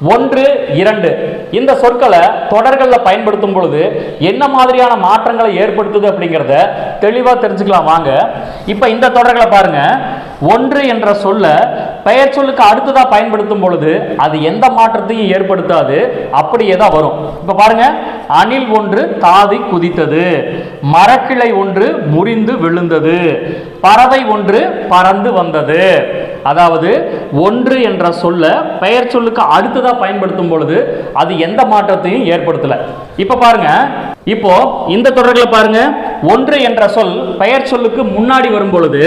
ஒன்று இரண்டு. இந்த சொற்களை தொடர்களில் பயன்படுத்தும் பொழுது என்ன மாதிரியான மாற்றங்களை ஏற்படுத்துது அப்படிங்கிறத தெளிவாக தெரிஞ்சுக்கலாம். வாங்க. இப்போ இந்த தொடர்களை பாருங்க. ஒன்று என்ற சொல்ல பெயர் சொல்லுக்கு அடுத்ததா பயன்படுத்தும் பொழுது அது எந்த மாற்றத்தையும் ஏற்படுத்தாது அப்படியே தான் வரும். இப்போ பாருங்க அணில் ஒன்று தாவி குதித்தது மரக்கிளை ஒன்று முறிந்து விழுந்தது பறவை ஒன்று பறந்து வந்தது. அதாவது ஒன்று என்ற சொல்ல பெயர் சொல்லுக்கு அடுத்ததா பயன்படுத்தும் பொழுது அது எந்த மாற்றத்தையும் ஏற்படுத்தல. இப்ப பாருங்க இப்போ இந்த தொடர்களை பாருங்க ஒன்று என்ற சொல் பெயர் சொல்லுக்கு முன்னாடி வரும் பொழுது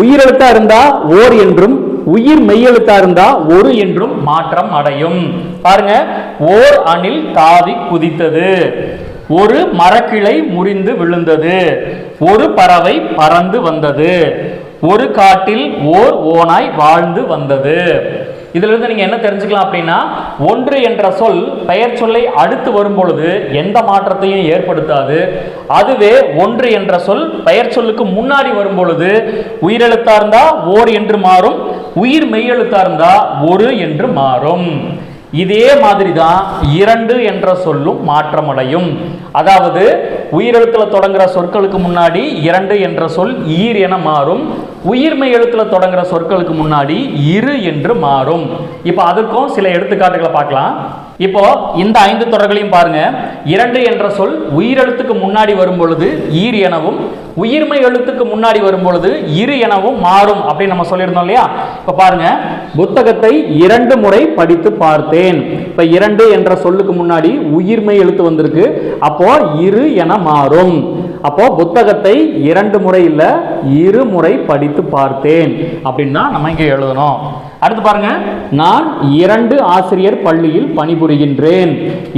உயிரெழுத்தா இருந்தா ஓர் என்றும் உயிர் மெய்யெழுத்தா இருந்தா ஒரு என்றும் மாற்றம் அடையும். பாருங்க ஓர் அணில் தாவி குதித்தது. ஒரு மரக்கிளை முறிந்து விழுந்தது. ஒரு பறவை பறந்து வந்தது. ஒரு காட்டில் ஓர் ஓனாய் வாழ்ந்து வந்தது. இதுல இருந்து நீங்க என்ன தெரிஞ்சுக்கலாம் அப்படின்னா ஒன்று என்ற சொல் பெயர் சொல்லை அடுத்து வரும் பொழுது எந்த மாற்றத்தையும் ஏற்படுத்தாது. அதுவே ஒன்று என்ற சொல் பெயர் சொல்லுக்கு முன்னாடி வரும் பொழுது உயிரெழுத்தா இருந்தா ஓர் என்று மாறும் உயிர் மெய்யெழுத்தா இருந்தா ஒரு என்று மாறும். இதே மாதிரி தான் இரண்டு என்ற சொல்லும் மாற்றமடையும். அதாவது உயிரெழுத்துல தொடங்குற சொற்களுக்கு முன்னாடி இரண்டு என்ற சொல் ஈர் என மாறும். உயிர்மை எழுத்துல தொடங்குற சொற்களுக்கு முன்னாடி இரு என்று மாறும். இப்போ அதுக்கும் சில எடுத்துக்காட்டுகளை பார்க்கலாம். இப்போ இந்த ஐந்து தொடர்களையும் பாருங்க. இரண்டு என்ற சொல் உயிரெழுத்துக்கு முன்னாடி வரும் பொழுது ஈர் எனவும் உயிர்மை எழுத்துக்கு முன்னாடி வரும் பொழுது இரு எனவும் மாறும் அப்படின்னு நம்ம சொல்லியிருந்தோம் இல்லையா? இப்ப பாருங்க புத்தகத்தை இரண்டு முறை படித்து பார்த்தேன். இப்ப இரண்டு என்ற சொல்லுக்கு முன்னாடி உயிர்மை எழுத்து வந்திருக்கு. அப்போ இரு என மாறும். அப்போ புத்தகத்தை இரண்டு முறை இல்ல இரு முறை படித்து பார்த்தேன். அப்படின்னா நம்ம இங்க எழுதணும். அடுத்து பாருங்க நான் இரண்டு ஆசிரியர் பள்ளியில் பணிபுரிகின்றேன்.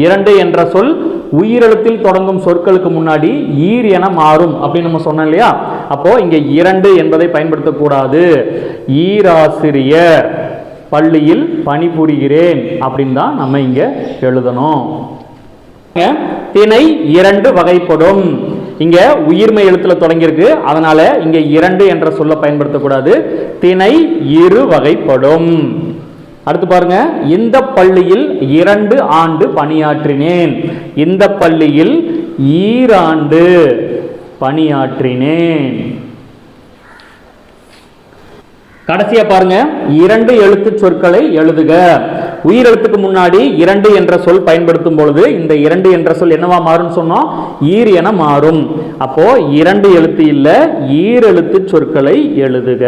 இரண்டு என்ற சொல் உயிரெழுத்தில் தொடங்கும் சொற்களுக்கு முன்னாடி ஈர் என மாறும் அப்படின்னு நம்ம சொன்னோம் இல்லையா? அப்போ இங்கே இரண்டு என்பதை பயன்படுத்தக்கூடாது. ஈராசிரியர் பள்ளியில் பணிபுரிகிறேன் அப்படின்னு தான் நம்ம இங்கே எழுதணும். திணை இரண்டு வகைப்படும். இங்க உயிர்மை எழுத்துல தொடங்கியிருக்கு. அதனால இங்க இரண்டு என்ற சொல்ல பயன்படுத்தக்கூடாது. திணை இரு வகைப்படும். அடுத்து பாருங்க. இந்த பள்ளியில் இரண்டு ஆண்டு பணியாற்றினேன். இந்த பள்ளியில் ஈராண்டு பணியாற்றினேன். கடைசியா பாருங்க. இரண்டு எழுத்து சொற்களை எழுதுக. உயிரெழுத்துக்கு முன்னாடி இரண்டு என்ற சொல் பயன்படுத்தும் பொழுது இந்த இரண்டு என்ற சொல் என்னவா மாறும் சொன்னோம்? ஈர் என மாறும். அப்போ இரண்டு எழுத்து இல்ல ஈரெழுத்து சொற்களை எழுதுக.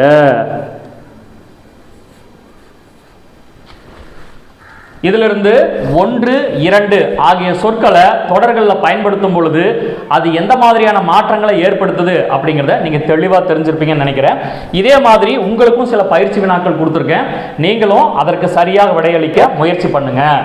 இதிலிருந்து ஒன்று இரண்டு ஆகிய சொற்களை தொடர்களில் பயன்படுத்தும் பொழுது அது எந்த மாதிரியான மாற்றங்களை ஏற்படுத்துது அப்படிங்கிறத நீங்கள் தெளிவாக தெரிஞ்சிருப்பீங்கன்னு நினைக்கிறேன். இதே மாதிரி உங்களுக்கும் சில பயிற்சி வினாக்கள் கொடுத்துருக்கேன். நீங்களும் அதற்கு சரியாக விடையளிக்க முயற்சி பண்ணுங்கள்